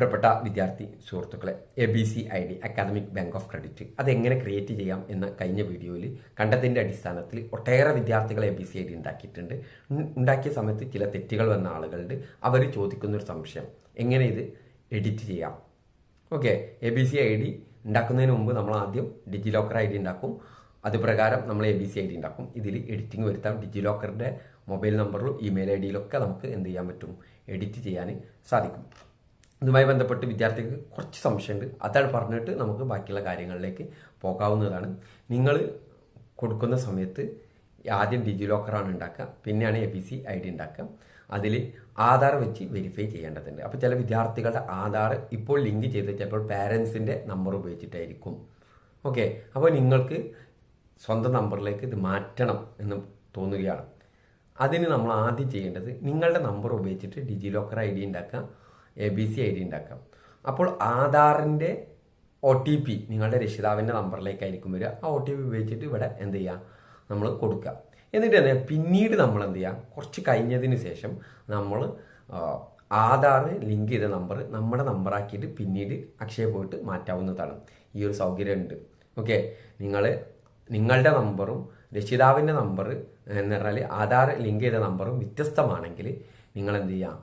പ്രിയപ്പെട്ട വിദ്യാർത്ഥി സുഹൃത്തുക്കളെ A B C I D academic bank of credit അതെങ്ങനെ ക്രിയേറ്റ് ചെയ്യാം എന്ന കഴിഞ്ഞ വീഡിയോയിൽ കണ്ടതിന്റെ അടിസ്ഥാനത്തിൽ ഒട്ടേറെ വിദ്യാർത്ഥികൾ A B C I D ഉണ്ടാക്കിയിട്ടുണ്ട്. ഉണ്ടാക്കിയ സമയത്ത് ചില തെറ്റുകൾ വന്ന ആളുകളുണ്ട്. അവർ ചോദിക്കുന്നൊരു സംശയം. എങ്ങനെ ഇത് എഡിറ്റ് ചെയ്യാം? Okay A B C I D ഉണ്ടാക്കുന്നതിന് മുമ്പ് നമ്മൾ ആദ്യം ഡിജി ലോക്കർ ഐ ഡി ഉണ്ടാക്കും. അത് പ്രകാരം നമ്മൾ A B C I D ഉണ്ടാക്കും. ഇതിൽ എഡിറ്റിംഗ് വരുത്താം. ഡിജി ലോക്കറിന്റെ മൊബൈൽ നമ്പറിലും ഇമെയിൽ ഐ ഡിയിലൊക്കെ നമുക്ക് എന്ത് ചെയ്യാൻ പറ്റും? എഡിറ്റ് ചെയ്യാൻ സാധിക്കും. ഇതുമായി ബന്ധപ്പെട്ട് വിദ്യാർത്ഥികൾക്ക് കുറച്ച് സംശയമുണ്ട്. അതാണ് പറഞ്ഞിട്ട് നമുക്ക് ബാക്കിയുള്ള കാര്യങ്ങളിലേക്ക് പോകാവുന്നതാണ്. നിങ്ങൾ കൊടുക്കുന്ന സമയത്ത് ആദ്യം ഡിജി ലോക്കറാണ് ഉണ്ടാക്കുക. പിന്നെയാണ് A B C I D ഉണ്ടാക്കുക. അതിൽ ആധാർ വെച്ച് വെരിഫൈ ചെയ്യേണ്ടതുണ്ട്. അപ്പോൾ ചില വിദ്യാർത്ഥികളുടെ ആധാർ ഇപ്പോൾ ലിങ്ക് ചെയ്ത് ചിലപ്പോൾ പാരൻസിന്റെ നമ്പർ ഉപയോഗിച്ചിട്ടായിരിക്കും. ഓക്കെ അപ്പോൾ നിങ്ങൾക്ക് സ്വന്തം നമ്പറിലേക്ക് ഇത് മാറ്റണം എന്ന് തോന്നുകയാണ്. അതിന് നമ്മൾ ആദ്യം ചെയ്യേണ്ടത് നിങ്ങളുടെ നമ്പർ ഉപയോഗിച്ചിട്ട് ഡിജി ലോക്കർ ഐ ഡി ഉണ്ടാക്കാം A B C I D ഉണ്ടാക്കാം. അപ്പോൾ ആധാറിന്റെ ഒ ടി പി നിങ്ങളുടെ രക്ഷിതാവിന്റെ നമ്പറിലേക്കായിരിക്കും വരിക. ആ ഒ ടി പി ഉപയോഗിച്ചിട്ട് ഇവിടെ എന്ത് ചെയ്യുക? നമ്മൾ കൊടുക്കുക. എന്നിട്ട് തന്നെ പിന്നീട് നമ്മൾ എന്ത് ചെയ്യുക? കുറച്ച് കഴിഞ്ഞതിന് ശേഷം നമ്മൾ ആധാർ ലിങ്ക് ചെയ്ത നമ്പർ നമ്മുടെ നമ്പറാക്കിയിട്ട് പിന്നീട് അക്ഷയ പോയിട്ട് മാറ്റാവുന്നതാണ്. ഈ ഒരു സൗകര്യം ഉണ്ട്. ഓക്കെ? നിങ്ങൾ നിങ്ങളുടെ നമ്പറും രക്ഷിതാവിന്റെ നമ്പർ എന്ന് പറഞ്ഞാൽ ആധാർ ലിങ്ക് ചെയ്ത നമ്പറും വ്യത്യസ്തമാണെങ്കിൽ നിങ്ങൾ എന്ത് ചെയ്യുക?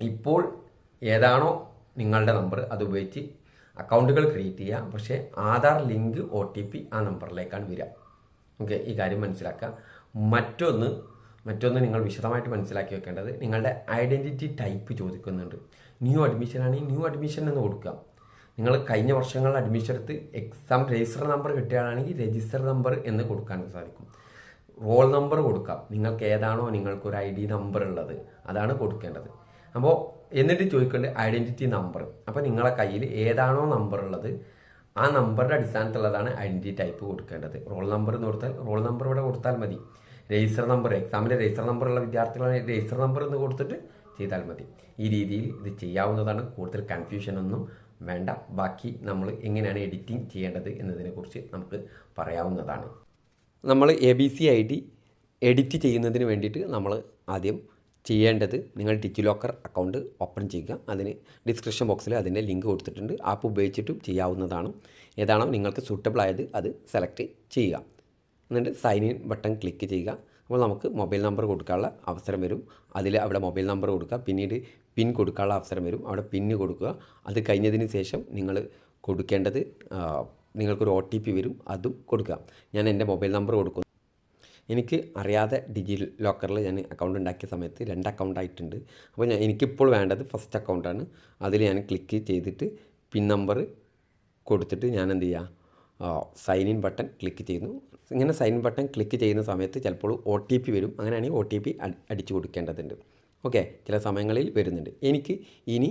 ഇപ്പോൾ ഏതാണോ നിങ്ങളുടെ നമ്പർ അത് ഉപയോഗിച്ച് അക്കൗണ്ടുകൾ ക്രിയേറ്റ് ചെയ്യുക. പക്ഷേ Aadhaar link O T P ആ നമ്പറിലേക്കാണ് വരിക. ഓക്കെ ഈ കാര്യം മനസ്സിലാക്കുക. മറ്റൊന്ന് മറ്റൊന്ന് നിങ്ങൾ വിശദമായിട്ട് മനസ്സിലാക്കി വെക്കേണ്ടത് നിങ്ങളുടെ ഐഡന്റിറ്റി ടൈപ്പ് ചോദിക്കുന്നുണ്ട്. ന്യൂ അഡ്മിഷൻ ആണെങ്കിൽ ന്യൂ അഡ്മിഷൻ എന്ന് കൊടുക്കുക. നിങ്ങൾ കഴിഞ്ഞ വർഷങ്ങളിൽ അഡ്മിഷൻ എടുത്ത് എക്സാം രജിസ്റ്റർ നമ്പർ കിട്ടുകയാണെങ്കിൽ രജിസ്റ്റർ നമ്പർ എന്ന് കൊടുക്കാൻ സാധിക്കും. റോൾ നമ്പർ കൊടുക്കാം. നിങ്ങൾക്ക് ഏതാണോ നിങ്ങൾക്കൊരു ഐ ഡി നമ്പർ ഉള്ളത് അതാണ് കൊടുക്കേണ്ടത്. അപ്പോൾ എന്നിട്ട് ചോദിക്കേണ്ടത് ഐഡന്റിറ്റി നമ്പർ അപ്പോൾ നിങ്ങളെ കയ്യിൽ ഏതാണോ നമ്പർ ഉള്ളത് ആ നമ്പറിന്റെ അടിസ്ഥാനത്തിലുള്ളതാണ് ഐഡന്റിറ്റി ടൈപ്പ് കൊടുക്കേണ്ടത്. റോൾ നമ്പർ എന്ന് കൊടുത്താൽ റോൾ നമ്പർ ഇവിടെ കൊടുത്താൽ മതി. രജിസ്റ്റർ നമ്പർ എക്സാമിന്റെ രജിസ്റ്റർ നമ്പർ ഉള്ള വിദ്യാർത്ഥികളാണ് രജിസ്റ്റർ നമ്പർ എന്ന് കൊടുത്തിട്ട് ചെയ്താൽ മതി. ഈ രീതിയിൽ ഇത് ചെയ്യാവുന്നതാണ്. കൂടുതൽ കൺഫ്യൂഷനൊന്നും വേണ്ട. ബാക്കി നമ്മൾ എങ്ങനെയാണ് എഡിറ്റിംഗ് ചെയ്യേണ്ടത് എന്നതിനെക്കുറിച്ച് നമുക്ക് പറയാവുന്നതാണ്. നമ്മൾ A B C I D edit ചെയ്യുന്നതിന് വേണ്ടിയിട്ട് നമ്മൾ ആദ്യം ചെയ്യേണ്ടത് നിങ്ങൾ ഡിജി ലോക്കർ അക്കൗണ്ട് ഓപ്പൺ ചെയ്യുക. അതിന് ഡിസ്ക്രിപ്ഷൻ ബോക്സിൽ അതിന്റെ ലിങ്ക് കൊടുത്തിട്ടുണ്ട്. ആപ്പ് ഉപയോഗിച്ചിട്ടും ചെയ്യാവുന്നതാണ്. ഏതാണോ നിങ്ങൾക്ക് സൂട്ടബിൾ ആയത് അത് സെലക്ട് ചെയ്യുക. എന്നിട്ട് സൈൻ ഇൻ ബട്ടൺ ക്ലിക്ക് ചെയ്യുക. അപ്പോൾ നമുക്ക് മൊബൈൽ നമ്പർ കൊടുക്കാനുള്ള അവസരം വരും. അതിൽ അവിടെ മൊബൈൽ നമ്പർ കൊടുക്കുക. പിന്നീട് പിൻ കൊടുക്കാനുള്ള അവസരം വരും. അവിടെ പിന്ന് കൊടുക്കുക. അത് കഴിഞ്ഞതിന് ശേഷം നിങ്ങൾ കൊടുക്കേണ്ടത് നിങ്ങൾക്കൊരു ഒ ടി പി വരും. അതും കൊടുക്കുക. ഞാൻ എന്റെ മൊബൈൽ നമ്പർ കൊടുക്കുന്നു. എനിക്ക് അറിയാതെ ഡിജി ലോക്കറിൽ ഞാൻ അക്കൗണ്ട് ഉണ്ടാക്കിയ സമയത്ത് രണ്ട് അക്കൗണ്ട് ആയിട്ടുണ്ട്. അപ്പോൾ ഞാൻ എനിക്കിപ്പോൾ വേണ്ടത് ഫസ്റ്റ് അക്കൗണ്ടാണ് അതിൽ ഞാൻ ക്ലിക്ക് ചെയ്തിട്ട് പിൻ നമ്പർ കൊടുത്തിട്ട് ഞാൻ എന്ത് ചെയ്യുക സൈൻ ഇൻ ബട്ടൺ ക്ലിക്ക് ചെയ്യുന്നു. ഇങ്ങനെ സൈൻ ഇൻ ബട്ടൺ ക്ലിക്ക് ചെയ്യുന്ന സമയത്ത് ചിലപ്പോൾ ഒ ടി പി വരും. അങ്ങനെയാണെങ്കിൽ ഒ ടി പി അടിച്ചു കൊടുക്കേണ്ടതുണ്ട്. ഓക്കെ ചില സമയങ്ങളിൽ വരുന്നുണ്ട്. എനിക്ക് ഇനി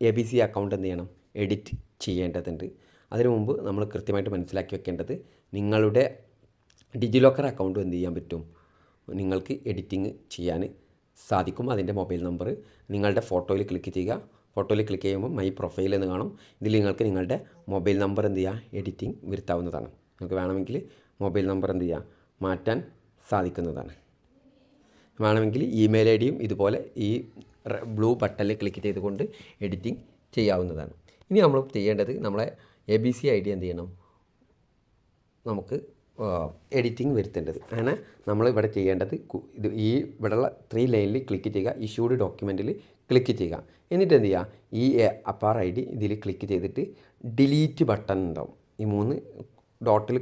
എ ബി സി അക്കൗണ്ട് എന്ത് ചെയ്യണം? എഡിറ്റ് ചെയ്യേണ്ടതുണ്ട്. അതിനു മുമ്പ് നമ്മൾ കൃത്യമായിട്ട് മനസ്സിലാക്കി വെക്കേണ്ടത് നിങ്ങളുടെ ഡിജി ലോക്കർ അക്കൗണ്ട് എന്ത് ചെയ്യാൻ പറ്റും? നിങ്ങൾക്ക് എഡിറ്റിംഗ് ചെയ്യാൻ സാധിക്കും. അതിന്റെ മൊബൈൽ നമ്പർ നിങ്ങളുടെ ഫോട്ടോയിൽ ക്ലിക്ക് ചെയ്യുക. ഫോട്ടോയിൽ ക്ലിക്ക് ചെയ്യുമ്പോൾ മൈ പ്രൊഫൈൽ എന്ന് കാണും. ഇതിൽ നിങ്ങൾക്ക് നിങ്ങളുടെ മൊബൈൽ നമ്പർ എന്ത് ചെയ്യുക എഡിറ്റിംഗ് വരുത്താവുന്നതാണ്. നിങ്ങൾക്ക് വേണമെങ്കിൽ മൊബൈൽ നമ്പർ എന്ത് ചെയ്യുക മാറ്റാൻ സാധിക്കുന്നതാണ്. വേണമെങ്കിൽ ഇമെയിൽ ഐ ഡിയും ഇതുപോലെ ഈ ബ്ലൂ ബട്ടണിൽ ക്ലിക്ക് ചെയ്തുകൊണ്ട് എഡിറ്റിംഗ് ചെയ്യാവുന്നതാണ്. ഇനി നമ്മൾ ചെയ്യേണ്ടത് നമ്മളെ A B C I D എന്ത് ചെയ്യണം? നമുക്ക് എഡിറ്റിംഗ് വരുത്തേണ്ടത്. അങ്ങനെ നമ്മൾ ഇവിടെ ചെയ്യേണ്ടത് ഇത് ഈ ഇവിടെയുള്ള ത്രീ ലൈനിൽ ക്ലിക്ക് ചെയ്യുക ഇഷ്യൂഡ് ഡോക്യുമെന്റിൽ ക്ലിക്ക് ചെയ്യുക. എന്നിട്ട് എന്ത് ചെയ്യുക? ഈ അപ്പാർ ഐ ഡി ഇതിൽ ക്ലിക്ക് ചെയ്തിട്ട് ഡിലീറ്റ് ബട്ടൺ ഉണ്ടാവും. ഈ മൂന്ന് ഡോട്ടിൽ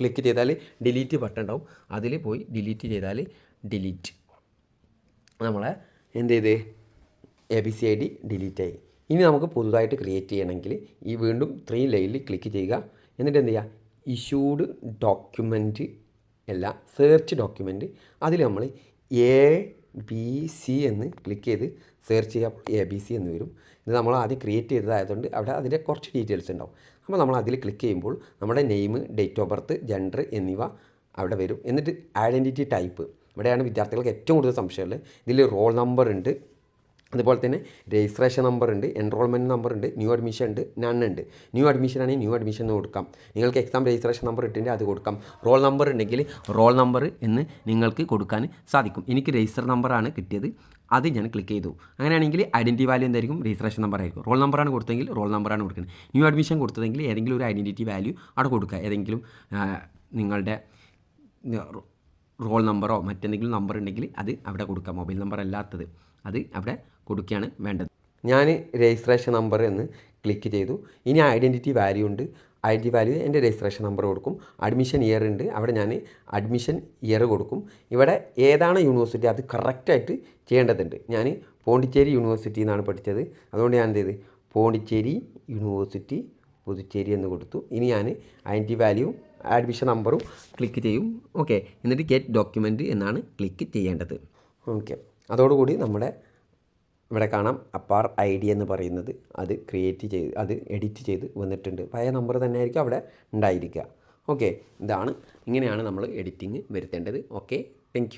ക്ലിക്ക് ചെയ്താൽ ഡിലീറ്റ് ബട്ടൺ ഉണ്ടാവും. അതിൽ പോയി ഡിലീറ്റ് ചെയ്താൽ ഡിലീറ്റ് നമ്മളെ എന്ത് ചെയ്ത്? A B C I D delete ആയി. ഇനി നമുക്ക് പുതുതായിട്ട് ക്രിയേറ്റ് ചെയ്യണമെങ്കിൽ ഈ വീണ്ടും ത്രീ ലൈനിൽ ക്ലിക്ക് ചെയ്യുക. എന്നിട്ട് എന്ത് ചെയ്യുക? ഇഷ്യൂഡ് ഡോക്യുമെന്റ് അല്ല സെർച്ച് ഡോക്യുമെന്റ് അതിൽ നമ്മൾ എ ബി സി എന്ന് ക്ലിക്ക് ചെയ്ത് സെർച്ച് ചെയ്യാം എ ബി സി എന്ന് വരും. ഇത് നമ്മൾ ആദ്യം ക്രിയേറ്റ് ചെയ്തതായതുകൊണ്ട് അവിടെ അതിന്റെ കുറച്ച് ഡീറ്റെയിൽസ് ഉണ്ടാവും. അപ്പോൾ നമ്മൾ അതിൽ ക്ലിക്ക് ചെയ്യുമ്പോൾ നമ്മുടെ name date of birth gender എന്നിവ അവിടെ വരും. എന്നിട്ട് ഐഡന്റിറ്റി ടൈപ്പ് ഇവിടെയാണ് വിദ്യാർത്ഥികൾക്ക് ഏറ്റവും കൂടുതൽ സംശയമുള്ളത്. ഇതിൽ റോൾ നമ്പർ ഉണ്ട്. അതുപോലെ തന്നെ രജിസ്ട്രേഷൻ നമ്പർ ഉണ്ട് എൻറോൾമെന്റ് നമ്പർ ഉണ്ട് ന്യൂ അഡ്മിഷൻ ഉണ്ട് നൺ ഉണ്ട്. ന്യൂ അഡ്മിഷൻ ആണെങ്കിൽ ന്യൂ അഡ്മിഷൻ എന്ന് കൊടുക്കാം. നിങ്ങൾക്ക് എക്സാം രജിസ്ട്രേഷൻ നമ്പർ ഇട്ടിട്ടുണ്ടെങ്കിൽ അത് കൊടുക്കാം. റോൾ നമ്പർ ഉണ്ടെങ്കിൽ റോൾ നമ്പർ എന്ന് നിങ്ങൾക്ക് കൊടുക്കാൻ സാധിക്കും. എനിക്ക് രജിസ്റ്റർ നമ്പറാണ് കിട്ടിയത്. അത് ഞാൻ ക്ലിക്ക് ചെയ്തു. അങ്ങനെയാണെങ്കിൽ ഐഡന്റി വാല്യൂ എന്തായിരിക്കും? രജിസ്ട്രേഷൻ നമ്പർ ആയിരിക്കും. റോൾ നമ്പറാണ് കൊടുത്തതെങ്കിൽ റോൾ നമ്പറാണ് കൊടുക്കുന്നത്. ന്യൂ അഡ്മിഷൻ കൊടുത്തതെങ്കിൽ ഏതെങ്കിലും ഒരു ഐഡന്റിറ്റി വാല്യൂ അവിടെ കൊടുക്കുക. ഏതെങ്കിലും നിങ്ങളുടെ റോൾ നമ്പറോ മറ്റെന്തെങ്കിലും നമ്പർ ഉണ്ടെങ്കിൽ അത് അവിടെ കൊടുക്കുക മൊബൈൽ നമ്പർ അല്ലാത്തത് അത് അവിടെ കൊടുക്കുകയാണ് വേണ്ടത്. ഞാൻ രജിസ്ട്രേഷൻ നമ്പർ എന്ന് ക്ലിക്ക് ചെയ്തു. ഇനി ഐഡന്റിറ്റി വാല്യൂ ഉണ്ട്. ഐഡന്റി വാല്യൂ എന്റെ രജിസ്ട്രേഷൻ നമ്പർ കൊടുക്കും. അഡ്മിഷൻ ഇയർ ഉണ്ട്. അവിടെ ഞാൻ അഡ്മിഷൻ ഇയർ കൊടുക്കും. ഇവിടെ ഏതാണ് യൂണിവേഴ്സിറ്റി അത് കറക്റ്റായിട്ട് ചെയ്യേണ്ടതുണ്ട്. ഞാൻ പോണ്ടിച്ചേരി യൂണിവേഴ്സിറ്റി എന്നാണ് പഠിച്ചത്. അതുകൊണ്ട് ഞാൻ എന്ത് ചെയ്ത്? പോണ്ടിച്ചേരി യൂണിവേഴ്സിറ്റി പുതുച്ചേരി എന്ന് കൊടുത്തു. ഇനി ഞാൻ ഐഡന്റി വാല്യൂ അഡ്മിഷൻ നമ്പറും ക്ലിക്ക് ചെയ്യും. ഓക്കെ എന്നിട്ട് ഗെറ്റ് ഡോക്യുമെന്റ് എന്നാണ് ക്ലിക്ക് ചെയ്യേണ്ടത്. ഓക്കെ അതോടുകൂടി നമ്മുടെ ഇവിടെ കാണാം അപ്പാർ ഐ ഡി എന്ന് പറയുന്നത്. അത് ക്രിയേറ്റ് ചെയ്ത് അത് എഡിറ്റ് ചെയ്ത് വന്നിട്ടുണ്ട്. പഴയ നമ്പർ തന്നെ ആയിരിക്കും അവിടെ ഉണ്ടായിരിക്കുക. ഓക്കെ ഇതാണ് ഇങ്ങനെയാണ് നമ്മൾ എഡിറ്റിംഗ് വരുത്തേണ്ടത്. Okay thank